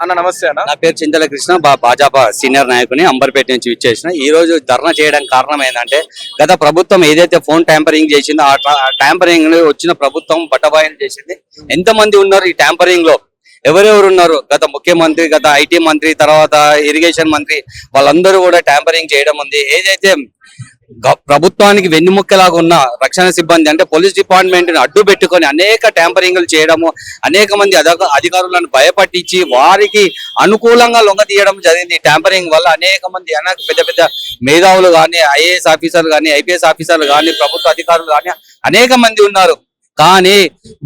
అన్న నమస్తే అన్న. నా పేరు చింతల కృష్ణ భాజపా సీనియర్ నాయకుని అంబర్పేట నుంచి ఇచ్చేసిన ఈ రోజు ధర్నా చేయడానికి కారణం ఏంటంటే గత ప్రభుత్వం ఏదైతే ఫోన్ ట్యాంపరింగ్ చేసిందో ఆ ట్యాంపరింగ్ వచ్చిన ప్రభుత్వం బట్టబాయలు చేసింది. ఎంత మంది ఉన్నారు ఈ ట్యాంపరింగ్లో? ఎవరెవరు ఉన్నారు? గత ముఖ్యమంత్రి గత ఐటీ మంత్రి తర్వాత ఇరిగేషన్ మంత్రి వాళ్ళందరూ కూడా ట్యాంపరింగ్ చేయడం ఉంది. ఏదైతే ప్రభుత్వానికి వెన్నుముక్కలాగా ఉన్న రక్షణ సిబ్బంది అంటే పోలీస్ డిపార్ట్మెంట్ని అడ్డు పెట్టుకొని అనేక ట్యాంపరింగ్లు చేయడము అనేక మంది అధికారులను భయపట్టించి వారికి అనుకూలంగా లొంగ తీయడం జరిగింది. ట్యాంపరింగ్ వల్ల అనేక మంది అనేక పెద్ద పెద్ద మేధావులు కానీ ఐఏఎస్ ఆఫీసర్లు కానీ ఐపీఎస్ ఆఫీసర్లు కానీ ప్రభుత్వ అధికారులు కానీ అనేక మంది ఉన్నారు. కానీ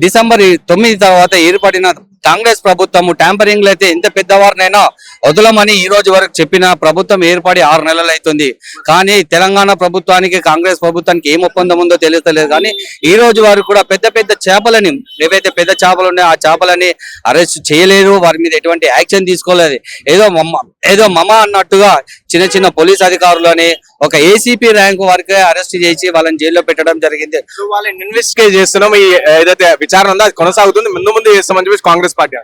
డిసెంబర్ తొమ్మిది తర్వాత ఏర్పడిన కాంగ్రెస్ ప్రభుత్వము ట్యాంపరింగ్లు అయితే ఎంత పెద్దవారినైనా వదలమని ఈ రోజు వరకు చెప్పిన ప్రభుత్వం ఏర్పడి ఆరు నెలలు అవుతుంది. కానీ తెలంగాణ ప్రభుత్వానికి కాంగ్రెస్ ప్రభుత్వానికి ఏం ఒప్పందం ఉందో తెలుస్తలేదు కానీ ఈ రోజు వారు కూడా పెద్ద పెద్ద చేపలని ఏవైతే పెద్ద చేపలు ఉన్నాయో ఆ చేపలని అరెస్ట్ చేయలేదు వారి మీద ఎటువంటి యాక్షన్ తీసుకోలేదు. ఏదో మమ్మ ఏదో మమ అన్నట్టుగా చిన్న చిన్న పోలీస్ అధికారులని ఒక ఏసీపీ ర్యాంక్ వరకే అరెస్ట్ చేసి వాళ్ళని జైల్లో పెట్టడం జరిగింది. వాళ్ళని ఇన్వెస్టిగేట్ చేస్తున్నాం ఈ ఏదైతే విచారణ ఉందో అది కొనసాగుతుంది. ముందు ముందు చేస్తామని చెప్పేసి కాంగ్రెస్ పార్టీ.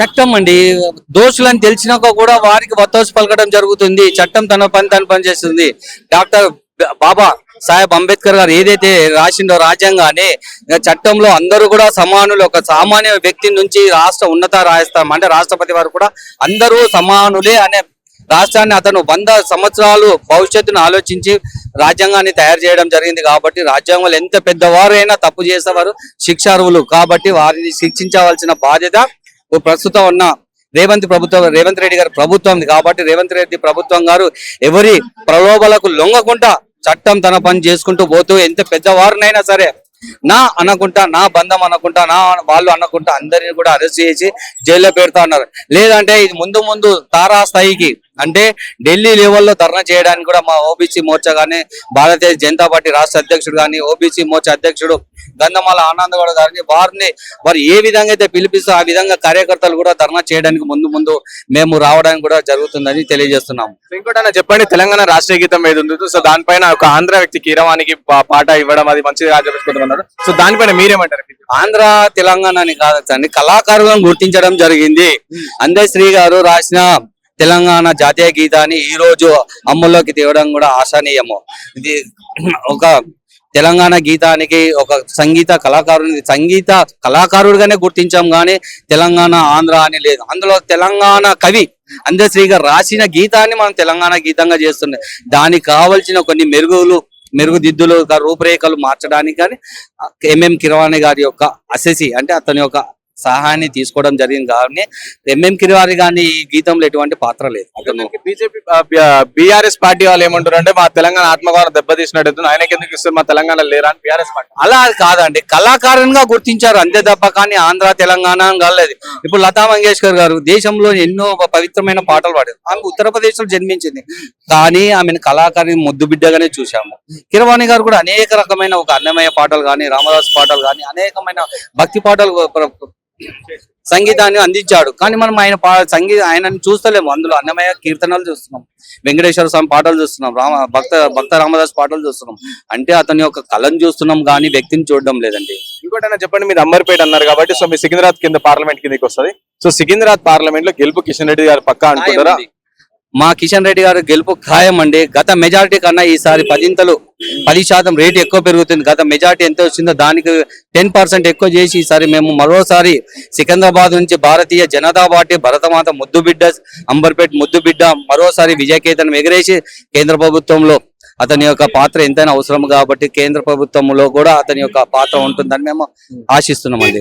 చట్టం అండి. దోషులని తెలిసినాక కూడా వారికి వత్తోసి పలకడం జరుగుతుంది. చట్టం తన పని తన పని చేస్తుంది. డాక్టర్ బాబా సాహెబ్ అంబేద్కర్ గారు ఏదైతే రాసిండో రాజ్యాంగాన్ని చట్టంలో అందరూ కూడా సమానులు. ఒక సామాన్య వ్యక్తి నుంచి రాష్ట్ర ఉన్నత రాస్తాం అంటే రాష్ట్రపతి వారు కూడా అందరూ సమానులే అనే రాష్ట్రాన్ని అతను వంద సంవత్సరాలు భవిష్యత్తును ఆలోచించి రాజ్యాంగాన్ని తయారు చేయడం జరిగింది కాబట్టి రాజ్యాంగంలో ఎంత పెద్దవారైనా తప్పు చేసేవారు శిక్షార్హులు. కాబట్టి వారిని శిక్షించవలసిన బాధ్యత ప్రస్తుతం ఉన్న రేవంత్ ప్రభుత్వం రేవంత్ రెడ్డి గారి ప్రభుత్వం కాబట్టి రేవంత్ రెడ్డి ప్రభుత్వం గారు ఎవరి ప్రలోభాలకు లొంగకుండా చట్టం తన పని చేసుకుంటూ పోతూ ఎంత పెద్దవారినైనా సరే నా అనుకుంటా నా బంధం అనకుంటా నా వాళ్ళు అనకుంటా అందరిని కూడా అరెస్ట్ చేసి జైల్లో పెడతా ఉన్నారు లేదంటే ఇది ముందు ముందు తారా స్థాయికి అంటే ఢిల్లీ లెవెల్లో ధర్నా చేయడానికి కూడా మా ఓబీసీ మోర్చా కానీ భారతీయ జనతా పార్టీ రాష్ట్ర అధ్యక్షుడు కానీ ఓబీసీ మోర్చా అధ్యక్షుడు గంధమాల ఆనందగౌడ గారిని వారిని వారు ఏ విధంగా అయితే పిలిపిస్తూ ఆ విధంగా కార్యకర్తలు కూడా ధర్నా చేయడానికి ముందు ముందు మేము రావడానికి కూడా జరుగుతుందని తెలియజేస్తున్నాము సో ఇంకోటి అన్న చెప్పండి తెలంగాణ రాష్ట్రీయ గీతం ఏది ఉంది? సో దానిపైన ఒక ఆంధ్ర వ్యక్తి కీరవానికి పాట ఇవ్వడం అది మంచిగా చెప్పేసుకుంటున్నారు సో దానిపైన మీరేమంటారు? ఆంధ్ర తెలంగాణ అని కాదండి కళాకారులను గుర్తించడం జరిగింది. అందశ్రీ గారు రాసిన తెలంగాణ జాతీయ గీతాన్ని ఈ రోజు అమల్లోకి తేవడం కూడా ఆశానీయము. ఇది ఒక తెలంగాణ గీతానికి ఒక సంగీత కళాకారుని సంగీత కళాకారుడిగానే గుర్తించాం కానీ తెలంగాణ ఆంధ్ర అని లేదు. అందులో తెలంగాణ కవి అందశ్రీ గారు రాసిన గీతాన్ని మనం తెలంగాణ గీతంగా చేస్తున్నాం. దానికి కావలసిన కొన్ని మెరుగులు మెరుగుదిద్దులు రూపురేఖలు మార్చడానికి కానీ ఎంఎం కిరవాణి గారి యొక్క అసెసి అంటే అతని యొక్క సహాయాన్ని తీసుకోవడం జరిగింది కానీ ఎంఎం కిరవాణి గాని ఈ గీతంలో ఎటువంటి పాత్ర లేదు. అతను బీజేపీ బీఆర్ఎస్ పార్టీ వాళ్ళు ఏమంటారు అంటే మా తెలంగాణ ఆత్మగౌరవం దెబ్బతీసినట్టు ఆయనకి ఎందుకు ఇస్తారు? మా తెలంగాణ లేరా? అని బీఆర్ఎస్ పార్టీ. అలా కాదండి. కళాకారునిగా గుర్తించారు. అంతే తప్ప కానీ ఆంధ్ర తెలంగాణ అని కాలేదు. ఇప్పుడు లతా మంగేష్కర్ గారు దేశంలో ఎన్నో పవిత్రమైన పాటలు పాడారు. ఆమె ఉత్తరప్రదేశ్లో జన్మించింది. కానీ ఆమెను కళాకారిని ముద్దు బిడ్డగానే చూశాము. కిరవాణి గారు కూడా అనేక రకమైన ఒక అన్నమయ్య పాటలు కానీ రామదాస్ పాటలు కానీ అనేకమైన భక్తి పాటలు సంగీతాన్ని అందించాడు. కానీ మనం ఆయన సంగీత ఆయనని చూస్తలేము. అందులో అన్నమయ్య కీర్తనలు చూస్తున్నాం. వెంకటేశ్వర స్వామి పాటలు చూస్తున్నాం. రామ భక్త భక్త రామదాస్ పాటలు చూస్తున్నాం. అంటే అతని యొక్క కళను చూస్తున్నాం కానీ వ్యక్తిని చూడడం లేదండి. ఇంకోటి చెప్పండి మీరు అంబర్పేట అన్నారు కాబట్టి సో మీ సికింద్రాబాద్ కింద పార్లమెంట్ కిందకి వస్తది. సో సికింద్రాబాద్ పార్లమెంట్లో గెలుపు కిషన్ రెడ్డి గారు పక్కా అనుకుంటారా? మా కిషన్ రెడ్డి గారు గెలుపు ఖాయం అండి గత మెజారిటీ కన్నా ఈసారి పదింతలు పది శాతం రేటు ఎక్కువ పెరుగుతుంది. గత మెజార్టీ ఎంత వచ్చిందో దానికి టెన్ పర్సెంట్ ఎక్కువ చేసి ఈసారి మేము మరోసారి సికింద్రాబాద్ నుంచి భారతీయ జనతా పార్టీ భరతమాత ముద్దుబిడ్డ అంబర్పేట్ ముద్దు బిడ్డ మరోసారి విజయకేతనం ఎగరేసి కేంద్ర ప్రభుత్వంలో అతని యొక్క పాత్ర ఎంతైనా అవసరం కాబట్టి కేంద్ర ప్రభుత్వంలో కూడా అతని యొక్క పాత్ర ఉంటుందని మేము ఆశిస్తున్నామండి.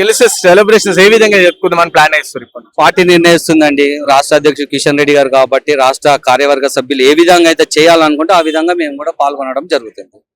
గెలిస్తే సెలబ్రేషన్స్ ఏ విధంగా చెప్పుకుందామని ప్లాన్ వేస్తారు ఇప్పుడు? పార్టీ నిర్ణయిస్తుందండి. రాష్ట్ర అధ్యక్షుడు కిషన్ రెడ్డి గారు కాబట్టి రాష్ట్ర కార్యవర్గ సభ్యులు ఏ విధంగా అయితే చేయాలనుకుంటే ఆ విధంగా మేము కూడా పాల్గొనడం జరుగుతుంది.